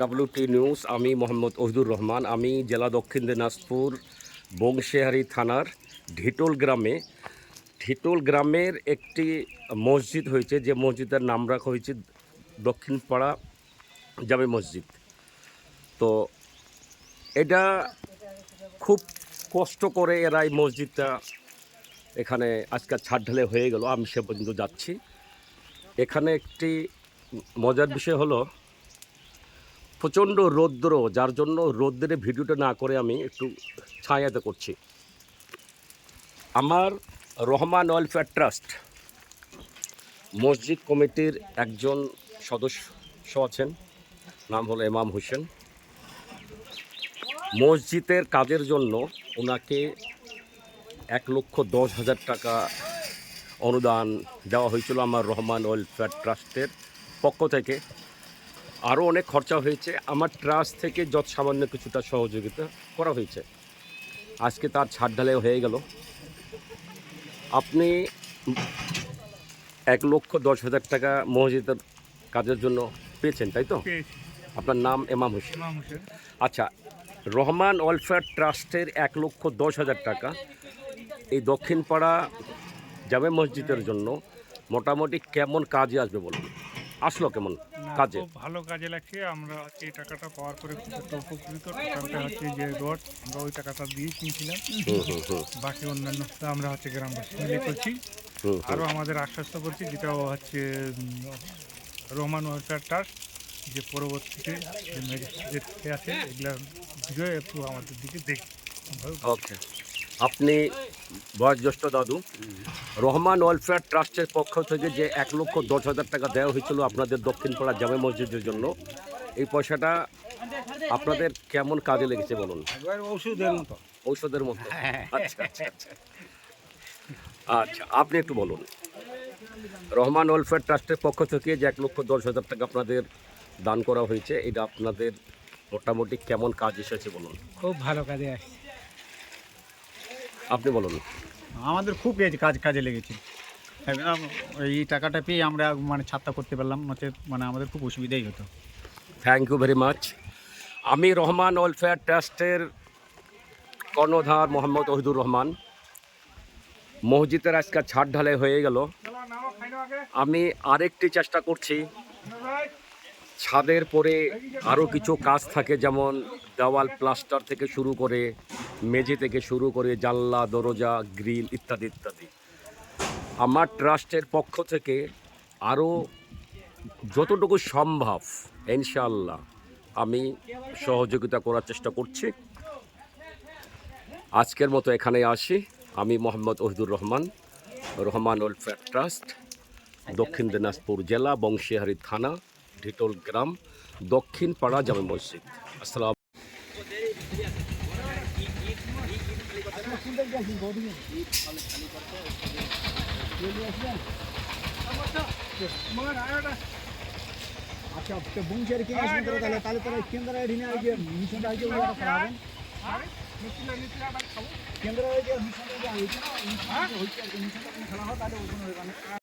WT news আমি মোহাম্মদ ওহিদুর রহমান, আমি জেলা দক্ষিণ দিনাজপুর বংশিহারি থানার ঢিটোল গ্রামে। ঢিটোল গ্রামের একটি মসজিদ হয়েছে, যে মসজিদের নাম রাখা হয়েছে দক্ষিণপাড়া জামে মসজিদ। তো এটা খুব কষ্ট করে এরা এই মসজিদটা এখানে আজকে ছাদ ঢালে হয়ে গেল, আমি সে পর্যন্ত যাচ্ছি। এখানে একটি মজার বিষয় হলো প্রচণ্ড রৌদ্র, যার জন্য রৌদ্রে ভিডিওটা না করে আমি একটু ছায়াতে করছি। আমার রহমান ওয়েলফেয়ার ট্রাস্ট মসজিদ কমিটির একজন সদস্য আছেন, নাম হলো এমাম হোসেন। মসজিদের কাজের জন্য ওনাকে এক লক্ষ দশ হাজার টাকা অনুদান দেওয়া হয়েছিল আমার রহমান ওয়েলফেয়ার ট্রাস্টের পক্ষ থেকে। আরও অনেক খরচা হয়েছে। আমার ট্রাস্ট থেকে যত সামান্য কিছুটা সহযোগিতা করা হয়েছে। আজকে তার ছাড় ঢালাই হয়ে গেল। আপনি এক লক্ষ দশ হাজার টাকা মসজিদের কাজের জন্য পেয়েছেন তাই তো? আপনার নাম এমাম হোসেন। হোসেন। আচ্ছা রহমান ওয়েলফেয়ার ট্রাস্টের এক লক্ষ দশ হাজার টাকা। এই দক্ষিণপাড়া জামে মসজিদের জন্য মোটামুটি কেমন কাজে আসবে বলুন? আসলো কেমন কাজে? ভালো কাজে লাগছে। আমরা এই টাকাটা পাওয়ার পরে খুব একটা উপকৃত টাকাটা হচ্ছে যে রড আমরা ওই টাকাটা দিয়ে কিনছিলাম। বাকি অন্যান্য আমরা হচ্ছে গ্রামবাসী মিলে করছি। আরও আমাদের আশ্বস্ত করছি যেটা হচ্ছে উম, রহমান ওয়েলফেয়ার ট্রাস্ট যে পরবর্তীতে যে ম্যাজিস্ট্রেট আছে এগুলা ভিডিও একটু আমাদের দিকে দেখ ওকে আপনি বয়োজ্যেষ্ঠ দাদু রহমান ওয়েলফেয়ার ট্রাস্টের পক্ষ থেকে যে এক লক্ষ দশ হাজার টাকা দেওয়া হয়েছিল আপনাদের দক্ষিণপাড়া জামে মসজিদের জন্য এই পয়সাটা আপনাদের কেমন কাজে লেগেছে বলুন? ওষুধের মতো। ঔষধের মতো। আচ্ছা আচ্ছা আচ্ছা। আচ্ছা আপনি একটু বলুন। রহমান ওয়েলফেয়ার ট্রাস্টের পক্ষ থেকে যে এক লক্ষ দশ হাজার টাকা আপনাদের দান করা হয়েছে এটা আপনাদের মোটামুটি কেমন কাজ এসেছে বলুন? খুব ভালো কাজে আসছে। আপনি বলুন। আমাদের খুব এই কাজ কাজে লেগেছে। এই টাকাটা পেয়ে আমরা মানে ছাত্তা করতে পারলাম নচে মানে আমাদের খুব অসুবিধাই হতো। থ্যাংক ইউ ভেরি মাচ আমি রহমান ওয়েলফেয়ার ট্রাস্টের কর্ণধার মোহাম্মদ ওহিদুর রহমান। মসজিদের আজকে ছাদ ঢালাই হয়ে গেল। আমি আরেকটি চেষ্টা করছি। ছাদের পরে আরও কিছু কাজ থাকে যেমন দেওয়াল প্লাস্টার থেকে শুরু করে মেঝে থেকে শুরু করে জানলা, দরজা, গ্রিল ইত্যাদি ইত্যাদি। আমার ট্রাস্টের পক্ষ থেকে আরও যতটুকু সম্ভব ইনশাল্লাহ আমি সহযোগিতা করার চেষ্টা করছি। আজকের মতো এখানে আসি। আমি মোহাম্মদ ওহিদুর রহমান রহমান ওয়েলফেয়ার ট্রাস্ট, দক্ষিণ দিনাজপুর জেলা, বংশীহারি থানা, ঢিটোল গ্রাম দক্ষিণ পাড়া জামে মসজিদ। আসসালাম আচ্ছা বংশের কি আসবেন তাহলে তাহলে তাহলে কেন্দ্র ওই যে মিশনটা হয়েছে ওইটা করাবেন কেন্দ্র ওই যে মিশনটা হয়েছে না মিশনটা হয়েছে আর কি মিশনটা খেলা হয় তাহলে ওখানে